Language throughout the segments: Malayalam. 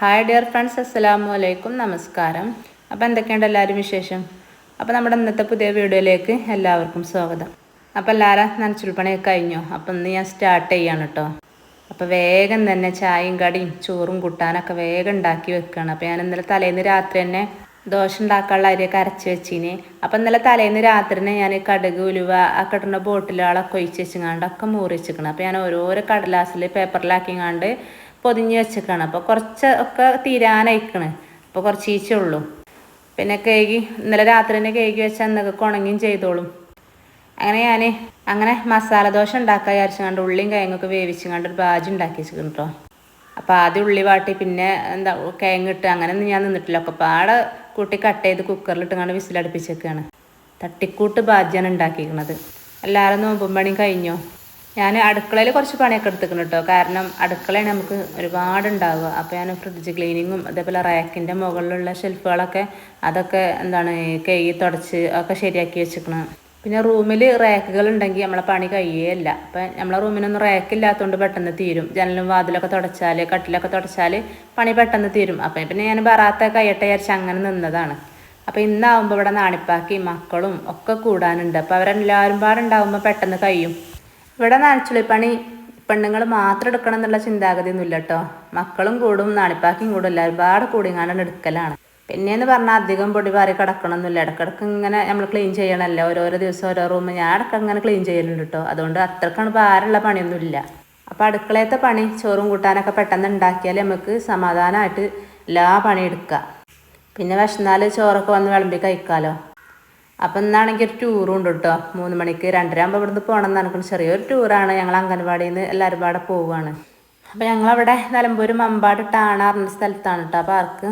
ഹായ് ഡിയർ ഫ്രണ്ട്സ് അസ്സലാമു അലൈക്കും നമസ്കാരം അപ്പോൾ എന്തൊക്കെയുണ്ട് എല്ലാവരും വിശേഷം? അപ്പോൾ നമ്മുടെ ഇന്നത്തെ പുതിയ വീഡിയോയിലേക്ക് എല്ലാവർക്കും സ്വാഗതം. അപ്പോൾ എല്ലാവരും നനച്ചുൾപ്പണിയൊക്കെ കഴിഞ്ഞു? അപ്പോൾ ഇന്ന് ഞാൻ സ്റ്റാർട്ട് ചെയ്യാണ് കേട്ടോ അപ്പോൾ വേഗം തന്നെ ചായയും കടിയും ചോറും കൂട്ടാനൊക്കെ വേഗം ഉണ്ടാക്കി വെക്കുകയാണ് അപ്പോൾ ഞാൻ ഇന്നലെ തലേന്ന് രാത്രി തന്നെ ദോശ ഉണ്ടാക്കാനുള്ള അരിയൊക്കെ അരച്ച് വെച്ചിന്. അപ്പം ഇന്നലെ തലേന്ന് രാത്രി തന്നെ ഞാൻ കടുക് ഉലുവ ആ കിട്ടുന്ന ബോട്ടിലുകളൊക്കെ ഒഴിച്ച് വെച്ചിങ്ങാണ്ട് ഒക്കെ മൂറി വെച്ചിക്കണം. അപ്പോൾ ഞാൻ ഓരോരോ കടലാസിൽ പേപ്പറിലാക്കിങ്ങാണ്ട് പൊതിഞ്ഞ് വെച്ചേക്കാണ്. അപ്പോൾ കുറച്ച് ഒക്കെ തീരാനയക്കണ്. അപ്പോൾ കുറച്ച് ഈച്ചേ ഉള്ളൂ. പിന്നെ കേകി ഇന്നലെ രാത്രി തന്നെ കേകി വെച്ചാൽ അന്നൊക്കെ ഉണങ്ങിയും ചെയ്തോളും. അങ്ങനെ ഞാൻ അങ്ങനെ മസാല ദോശ ഉണ്ടാക്കാൻ വിചാരിച്ചു കണ്ട് ഉള്ളിയും കിഴങ്ങൊക്കെ വേവിച്ചുകൊണ്ട് ഒരു ബാജി ഉണ്ടാക്കി വെച്ചിട്ടുണ്ട് കേട്ടോ അപ്പോൾ ആദ്യം ഉള്ളി വാട്ടി പിന്നെ എന്താ കിഴങ്ങിട്ട് അങ്ങനെ ഒന്നും ഞാൻ നിന്നിട്ടില്ല. ഒക്കെ പാടെ കൂട്ടി കട്ട് ചെയ്ത് കുക്കറിലിട്ട് കണ്ട് വിസിലടുപ്പിച്ചേക്കാണ്. തട്ടിക്കൂട്ട് ബാജിയാണ് ഉണ്ടാക്കിയിരിക്കുന്നത്. എല്ലാവരും നോമ്പും പണിയും കഴിഞ്ഞോ? ഞാൻ അടുക്കളയിൽ കുറച്ച് പണിയൊക്കെ എടുത്തിക്കണം കേട്ടോ കാരണം അടുക്കളയാണ് നമുക്ക് ഒരുപാട് ഉണ്ടാവുക അപ്പോൾ ഞാൻ ഫ്രിഡ്ജ് ക്ലീനിങ്ങും അതേപോലെ റാക്കിന്റെ മുകളിലുള്ള ഷെൽഫുകളൊക്കെ അതൊക്കെ എന്താണ് കൈ തുടച്ച് ഒക്കെ ശരിയാക്കി വെച്ചിരിക്കണം. പിന്നെ റൂമിൽ റാക്കുകൾ ഉണ്ടെങ്കിൽ നമ്മളെ പണി കഴിയേയില്ല. അപ്പം നമ്മളെ റൂമിനൊന്നും റാക്കില്ലാത്തതുകൊണ്ട് പെട്ടെന്ന് തീരും. ജനലും വാതിലൊക്കെ തുടച്ചാൽ കട്ടിലൊക്കെ തുടച്ചാൽ പണി പെട്ടെന്ന് തീരും. അപ്പം പിന്നെ ഞാൻ ബറാത്ത കയ്യട്ടെ വിചാരിച്ച് അങ്ങനെ നിന്നതാണ്. അപ്പോൾ ഇന്നാവുമ്പോൾ ഇവിടെ നാണിപ്പാക്കി മക്കളും ഒക്കെ കൂടാനുണ്ട്. അപ്പോൾ അവരെല്ലാവരും പാടുണ്ടാവുമ്പോൾ പെട്ടെന്ന് കഴിയും. ഇവിടെ നനച്ചുള്ളിപ്പണി പെണ്ണുങ്ങൾ മാത്രം എടുക്കണം എന്നുള്ള ചിന്താഗതി ഒന്നുമില്ല കേട്ടോ. മക്കളും കൂടും നാണിപ്പാക്കിയും കൂടും എല്ലാവരും പാടെ കൂടിങ്ങാണ്ട് എടുക്കലാണ്. പിന്നെയെന്ന് പറഞ്ഞാൽ അധികം പൊടി പാറി കിടക്കണമെന്നില്ല ഇടക്കിടക്ക് ഇങ്ങനെ നമ്മൾ ക്ലീൻ ചെയ്യണമല്ലോ? ഓരോരോ ദിവസം ഓരോ റൂം ഞാൻ ഇടയ്ക്ക് അങ്ങനെ ക്ലീൻ ചെയ്യലുണ്ട് കേട്ടോ. അതുകൊണ്ട് അത്രക്കാണ് ഭാരമുള്ള പണിയൊന്നുമില്ല. അപ്പോൾ അടുക്കളയത്തെ പണി ചോറും കൂട്ടാനൊക്കെ പെട്ടെന്ന് ഉണ്ടാക്കിയാൽ നമുക്ക് സമാധാനമായിട്ട് എല്ലാ പണി എടുക്കാം. പിന്നെ വിശന്നാൽ ചോറൊക്കെ വന്ന് വിളമ്പി കഴിക്കാമല്ലോ അപ്പം ഇന്നാണെങ്കിൽ ഒരു ടൂറും ഉണ്ട് കേട്ടോ മൂന്ന് മണിക്ക് രണ്ടര ആകുമ്പോൾ ഇവിടുന്ന് പോകണം എന്ന് നടക്കണം ചെറിയൊരു ടൂറാണ് ഞങ്ങൾ അംഗൻവാടിയിൽ നിന്ന് എല്ലാവരും പാടെ പോവുകയാണ് അപ്പോൾ ഞങ്ങളവിടെ നിലമ്പൂർ മമ്പാട് ടാണ പറഞ്ഞ സ്ഥലത്താണ് കേട്ടോ പാർക്ക്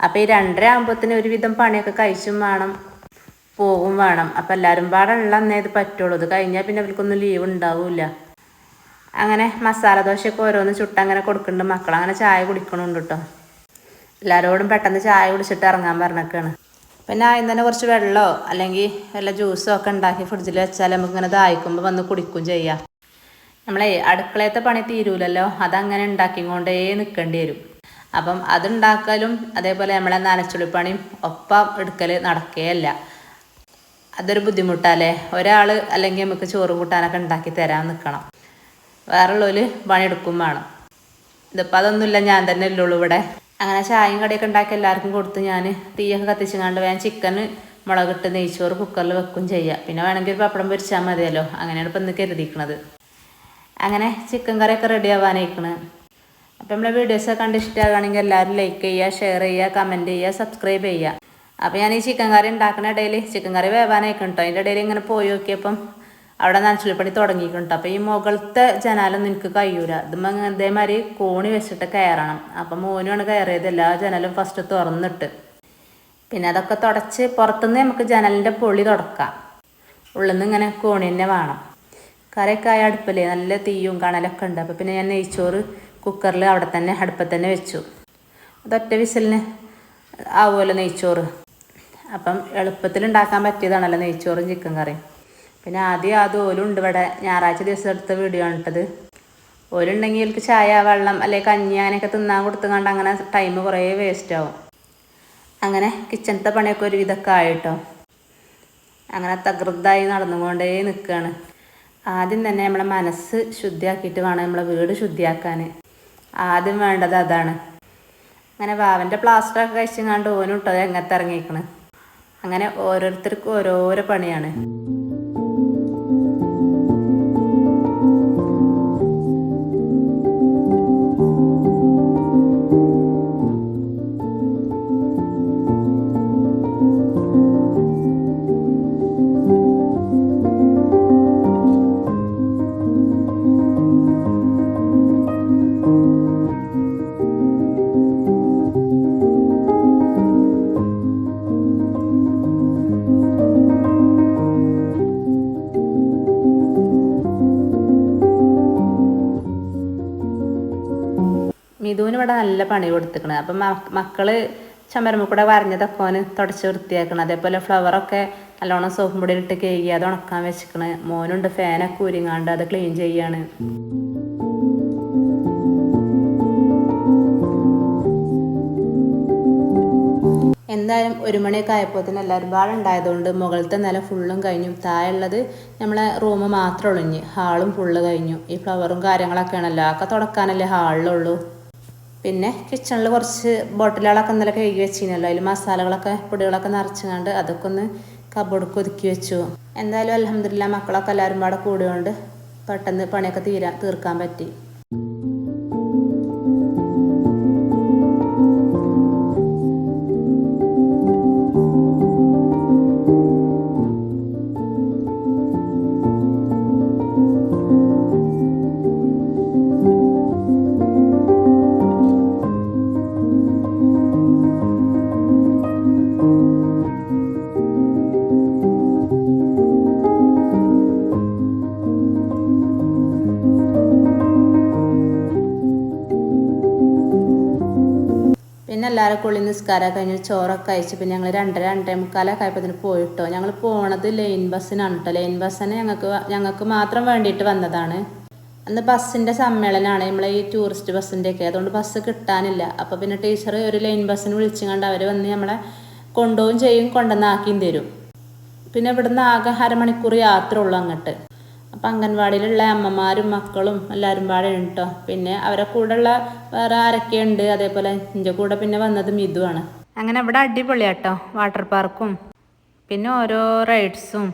അപ്പോൾ ഈ രണ്ടര ആകുമ്പോഴത്തേന് ഒരുവിധം പണിയൊക്കെ കഴിച്ചും വേണം പോകും വേണം. അപ്പം എല്ലാവരും പാടെ ഉള്ള അന്നേ ഇത് പറ്റുള്ളൂ. ഇത് കഴിഞ്ഞാൽ പിന്നെ അവർക്കൊന്നും ലീവ് ഉണ്ടാവില്ല. അങ്ങനെ മസാല ദോശയൊക്കെ ഓരോന്ന് ചുട്ട് അങ്ങനെ കൊടുക്കുന്നുണ്ട്. മക്കളങ്ങനെ ചായ കുടിക്കണുണ്ട് കേട്ടോ എല്ലാവരോടും പെട്ടെന്ന് ചായ കുടിച്ചിട്ട് ഇറങ്ങാൻ പറഞ്ഞേക്കാണ്. പിന്നെ ആദ്യം തന്നെ കുറച്ച് വെള്ളമോ അല്ലെങ്കിൽ വല്ല ജ്യൂസോ ഒക്കെ ഉണ്ടാക്കി ഫ്രിഡ്ജിൽ വെച്ചാൽ നമുക്ക് ഇങ്ങനെ ദാഹിക്കുമ്പോൾ വന്ന് കുടിക്കും ചെയ്യാം. നമ്മളെ അടുക്കളയത്തെ പണി തീരൂലല്ലോ. അതങ്ങനെ ഉണ്ടാക്കിക്കൊണ്ടേ നിൽക്കേണ്ടി വരും. അപ്പം അതുണ്ടാക്കലും അതേപോലെ നമ്മളെ നനച്ചുളിപ്പണിയും ഒപ്പം എടുക്കൽ നടക്കുകയല്ല അതൊരു ബുദ്ധിമുട്ടല്ലേ? ഒരാൾ അല്ലെങ്കിൽ നമുക്ക് ചോറ് കൂട്ടാനൊക്കെ ഉണ്ടാക്കി തരാൻ നിൽക്കണം വേറുള്ളവർ പണിയെടുക്കും വേണം. ഇതിപ്പോൾ അതൊന്നുമില്ല ഞാൻ തന്നെ ഉള്ളൂ ഇവിടെ. അങ്ങനെ ചായയും കടിയൊക്കെ ഉണ്ടാക്കി എല്ലാവർക്കും കൊടുത്ത് ഞാൻ തീയൊക്കെ കത്തിച്ചങ്ങാണ്ട് വേഗം ചിക്കൻ മുളകിട്ട് നെയ്ച്ചോറ് കുക്കറിൽ വെക്കും ചെയ്യാം. പിന്നെ വേണമെങ്കിൽ ഒരു പപ്പടം പൊരിച്ചാൽ മതിയല്ലോ. അങ്ങനെയാണ് ഇപ്പം ഇന്ന് കരുതിയിരിക്കണത്. അങ്ങനെ ചിക്കൻ കറിയൊക്കെ റെഡി ആവാനായിക്കണ്. അപ്പോൾ നമ്മളെ വീഡിയോസൊക്കെ കണ്ട് ഇഷ്ടമാകുകയാണെങ്കിൽ എല്ലാവരും ലൈക്ക് ചെയ്യുക ഷെയർ ചെയ്യുക കമന്റ് ചെയ്യുക സബ്സ്ക്രൈബ് ചെയ്യുക. അപ്പോൾ ഞാൻ ഈ ചിക്കൻ കറി ഉണ്ടാക്കുന്ന ഇടയിൽ ചിക്കൻ കറി വേവാനായിക്കണം കേട്ടോ അതിന്റെ ഇടയിൽ ഇങ്ങനെ പോയി നോക്കിയപ്പം അവിടെ നനച്ചുള്ളിപ്പണി തുടങ്ങിയിട്ടുണ്ട്. അപ്പോൾ ഈ മുകളിലത്തെ ജനാലൊന്നും എനിക്ക് കഴിയൂല. ഇതും ഇതേമാതിരി കോണി വെച്ചിട്ട് കയറണം. അപ്പം മോനുമാണ് കയറിയത്. എല്ലാ ജനലും ഫസ്റ്റ് തുറന്നിട്ട്. പിന്നെ അതൊക്കെ തുടച്ച് പുറത്തുനിന്ന് നമുക്ക് ജനലിന്റെ പൊളി തുടക്കാം. ഉള്ളിൽ നിന്ന് ഇങ്ങനെ കോണി തന്നെ വേണം. കറിയൊക്കെ ആയ അടുപ്പില്ലേ നല്ല തീയും കണലൊക്കെ ഉണ്ട്. അപ്പോൾ പിന്നെ ഞാൻ നെയ്ച്ചോറ് കുക്കറിൽ അവിടെ തന്നെ അടുപ്പത്ത് തന്നെ വെച്ചു. അതൊറ്റ വിസലിന് ആവുമല്ലോ നെയ്ച്ചോറ്. അപ്പം എളുപ്പത്തിൽ ഉണ്ടാക്കാൻ പറ്റിയതാണല്ലോ നെയ്ച്ചോറും ചിക്കൻ കറിയും. പിന്നെ ആദ്യം ആ ഓലുണ്ട് ഇവിടെ. ഞായറാഴ്ച ദിവസം എടുത്ത വീഡിയോ ആണിട്ടത്. ഓലുണ്ടെങ്കിൽ എനിക്ക് ചായ വെള്ളം അല്ലെങ്കിൽ കഞ്ഞി അങ്ങനെയൊക്കെ തിന്നാൻ കൊടുത്തുകൊണ്ട് അങ്ങനെ ടൈം കുറേ വേസ്റ്റ് ആവും. അങ്ങനെ കിച്ചണത്തെ പണിയൊക്കെ ഒരു വിധമൊക്കെ ആയിട്ടോ. അങ്ങനെ തകൃതായി നടന്നുകൊണ്ടേ നിൽക്കുകയാണ് ആദ്യം തന്നെ നമ്മളെ മനസ്സ് ശുദ്ധിയാക്കിയിട്ട് വേണം നമ്മളെ വീട് ശുദ്ധിയാക്കാൻ. ആദ്യം വേണ്ടത് അതാണ്. അങ്ങനെ വാവന്റെ പ്ലാസ്റ്ററൊക്കെ കഴിച്ചങ്ങാണ്ട് ഓനും ഇട്ടത് എങ്ങനത്തെ ഇറങ്ങിയിരിക്കണ് അങ്ങനെ ഓരോരുത്തർക്കും ഓരോരോ പണിയാണ്. മിഥുവിന് ഇവിടെ നല്ല പണി കൊടുത്തിക്കണത് അപ്പം മക്കൾ ചുമരുമ്മ കൂടെ വരഞ്ഞതൊക്കെ ഓന് തുടച്ച് വൃത്തിയാക്കണം. അതേപോലെ ഫ്ലവറൊക്കെ നല്ലോണം സോപ്പും പൊടി ഇട്ട് കേകി അത് ഉണക്കാൻ വെച്ചിക്കണ്. മോനുണ്ട് ഫാനൊക്കെ ഊരിങ്ങാണ്ട് അത് ക്ലീൻ ചെയ്യാണ്. എന്തായാലും ഒരു മണിയൊക്കെ ആയപ്പോൾ തന്നെ എല്ലാവരും പാടെ ഉണ്ടായതുകൊണ്ട് മുകളിലത്തെ നില ഫുള്ളും കഴിഞ്ഞു. താഴെയുള്ളത് നമ്മളെ റൂം മാത്രം ഇനി. ഹാളും ഫുള്ള് കഴിഞ്ഞു. ഈ ഫ്ലവറും കാര്യങ്ങളൊക്കെ കാര്യങ്ങളൊക്കെയാണല്ലോ. ഒക്കെ തുടക്കാനല്ലേ ഹാളിലുള്ളൂ പിന്നെ കിച്ചണിൽ കുറച്ച് ബോട്ടിലുകളൊക്കെ ഇന്നലെ കഴുകി വെച്ചിരുന്നല്ലോ. അതിൽ മസാലകളൊക്കെ പൊടികളൊക്കെ നിറച്ചുകൊണ്ട് അതൊക്കെ ഒന്ന് കബോർഡ് ഒതുക്കി വെച്ചു. എന്തായാലും അലഹമില്ല മക്കളൊക്കെ എല്ലാവരും പാടെ കൂടിയോണ്ട് പെട്ടെന്ന് പണിയൊക്കെ തീരാ തീർക്കാൻ പറ്റി. കുളി നിസ്കാരം കഴിഞ്ഞ് ചോറൊക്കെ കഴിച്ച് പിന്നെ ഞങ്ങൾ രണ്ടര രണ്ടേ മുക്കാലൊക്കെ ആയപ്പോൾ പോയിട്ടോ. ഞങ്ങൾ പോണത് ലൈൻ ബസ്സിനാണ് കേട്ടോ ലൈൻ ബസ്സിന് ഞങ്ങൾക്ക് ഞങ്ങൾക്ക് മാത്രം വേണ്ടിയിട്ട് വന്നതാണ്. അന്ന് ബസ്സിന്റെ സമ്മേളനമാണ് നമ്മളെ ഈ ടൂറിസ്റ്റ് ബസ്സിന്റെയൊക്കെ അതുകൊണ്ട് ബസ് കിട്ടാനില്ല. അപ്പോൾ പിന്നെ ടീച്ചർ ഒരു ലൈൻ ബസ്സിന് വിളിച്ചുകൊണ്ട് അവർ വന്ന് നമ്മളെ കൊണ്ടുപോവും ചെയ്യും കൊണ്ടുവന്നാക്കിയും തരും. പിന്നെ ഇവിടുന്ന് ആകെ അരമണിക്കൂർ യാത്ര ഉള്ളൂ അങ്ങോട്ട്. അപ്പം അംഗൻവാടിയിലുള്ള അമ്മമാരും മക്കളും എല്ലാവരും പാടെ ഉണ്ട് കേട്ടോ പിന്നെ അവരെ കൂടെയുള്ള വേറെ ആരൊക്കെയുണ്ട് അതേപോലെ എന്റെ കൂടെ പിന്നെ വന്നത് മിതുവാണ് അങ്ങനെ അവിടെ അടിപൊളിയാട്ടോ വാട്ടർ പാർക്കും പിന്നെ ഓരോ റൈഡ്സും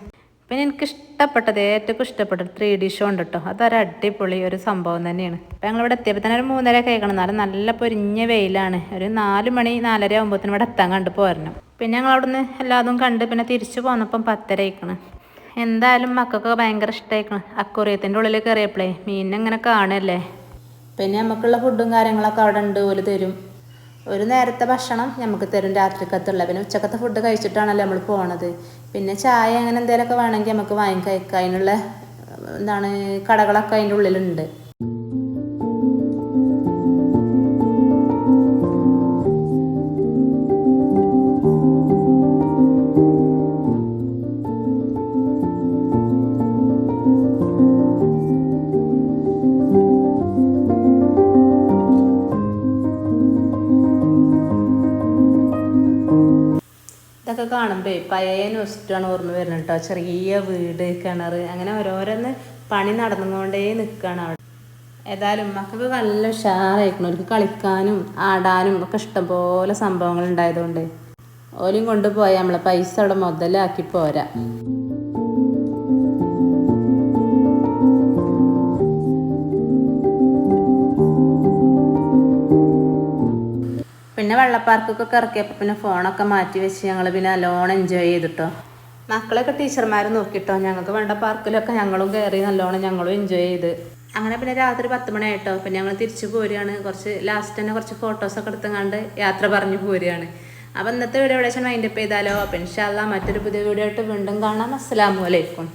പിന്നെ എനിക്ക് ഇഷ്ടപ്പെട്ടത് ഏറ്റവും ഇഷ്ടപ്പെട്ടത് ത്രീ ഡി ഷോ ഉണ്ട് കേട്ടോ അതൊരു അടിപൊളി ഒരു സംഭവം തന്നെയാണ്. അപ്പം ഞങ്ങളിവിടെ എത്തിയപ്പോൾ തന്നെ ഒരു മൂന്നര കേൾക്കണം എന്നാലും നല്ല പൊരിഞ്ഞ വെയിലാണ്. ഒരു നാല് മണി നാലര ആകുമ്പോഴത്തേനും ഇവിടെ എത്താൻ കണ്ട് പോരണം. പിന്നെ ഞങ്ങൾ അവിടുന്ന് എല്ലാതും കണ്ട് പിന്നെ തിരിച്ചു പോന്നപ്പം പത്തര ആയിക്കണ്. എന്തായാലും മക്കൾക്ക് ഭയങ്കര ഇഷ്ടമായിരിക്കണം അക്വറിയത്തിന്റെ ഉള്ളിൽ കയറിയപ്പോഴേ മീനിനെ കാണല്ലേ പിന്നെ നമുക്കുള്ള ഫുഡും കാര്യങ്ങളൊക്കെ അവിടെ ഉണ്ട് ഓൽ തരും. ഒരു നേരത്തെ ഭക്ഷണം നമുക്ക് തരും. രാത്രിക്കത്തുള്ള പിന്നെ ഉച്ചക്കത്തെ ഫുഡ് കഴിച്ചിട്ടാണല്ലോ നമ്മൾ പോണത്. പിന്നെ ചായ അങ്ങനെ എന്തെങ്കിലുമൊക്കെ വേണമെങ്കിൽ നമുക്ക് വാങ്ങി കഴിക്കാം. അതിനുള്ള എന്താണ് കടകളൊക്കെ അതിന്റെ ഉള്ളിലുണ്ട്. ഇതൊക്കെ കാണുമ്പോൾ പഴയ നോസ്റ്റാണ് ഓർമ്മ വരുന്നത് കേട്ടോ ചെറിയ വീട് കിണർ അങ്ങനെ ഓരോരോന്ന് പണി നടന്നുകൊണ്ടേ നിൽക്കുകയാണ് അവിടെ. ഏതായാലും മക്കൾക്ക് നല്ല ഉഷാറായിരിക്കണം അവർക്ക് കളിക്കാനും ആടാനും ഒക്കെ ഇഷ്ടംപോലെ സംഭവങ്ങൾ ഉണ്ടായതുകൊണ്ട് ഓലും കൊണ്ടുപോയാൽ നമ്മളെ പൈസ അവിടെ മുതലാക്കി പോരാ. പിന്നെ വെള്ളപ്പാർക്കൊക്കെ ഇറക്കിയപ്പോൾ പിന്നെ ഫോണൊക്കെ മാറ്റി വെച്ച് ഞങ്ങൾ പിന്നെ നല്ലോണം എൻജോയ് ചെയ്തിട്ടോ. മക്കളൊക്കെ ടീച്ചർമാർ നോക്കിട്ടോ. ഞങ്ങൾക്ക് വേണ്ട പാർക്കിലൊക്കെ ഞങ്ങളും കയറി നല്ലോണം ഞങ്ങളും എൻജോയ് ചെയ്ത്. അങ്ങനെ പിന്നെ രാത്രി പത്ത് മണിയായിട്ടോ. പിന്നെ ഞങ്ങൾ തിരിച്ചു പോരുകയാണ്. കുറച്ച് ലാസ്റ്റ് തന്നെ കുറച്ച് ഫോട്ടോസൊക്കെ എടുത്തങ്ങാണ്ട് യാത്ര പറഞ്ഞു പോരുകയാണ്. അപ്പോൾ ഇന്നത്തെ വീഡിയോ എവിടെ വെച്ചാൽ മൈൻഡപ്പ് ചെയ്താലോ? അപ്പം ഇൻഷാല്ല മറ്റൊരു പുതിയ വീഡിയോ ആയിട്ട് വീണ്ടും കാണാം. അസ്സലാമു അലൈക്കും.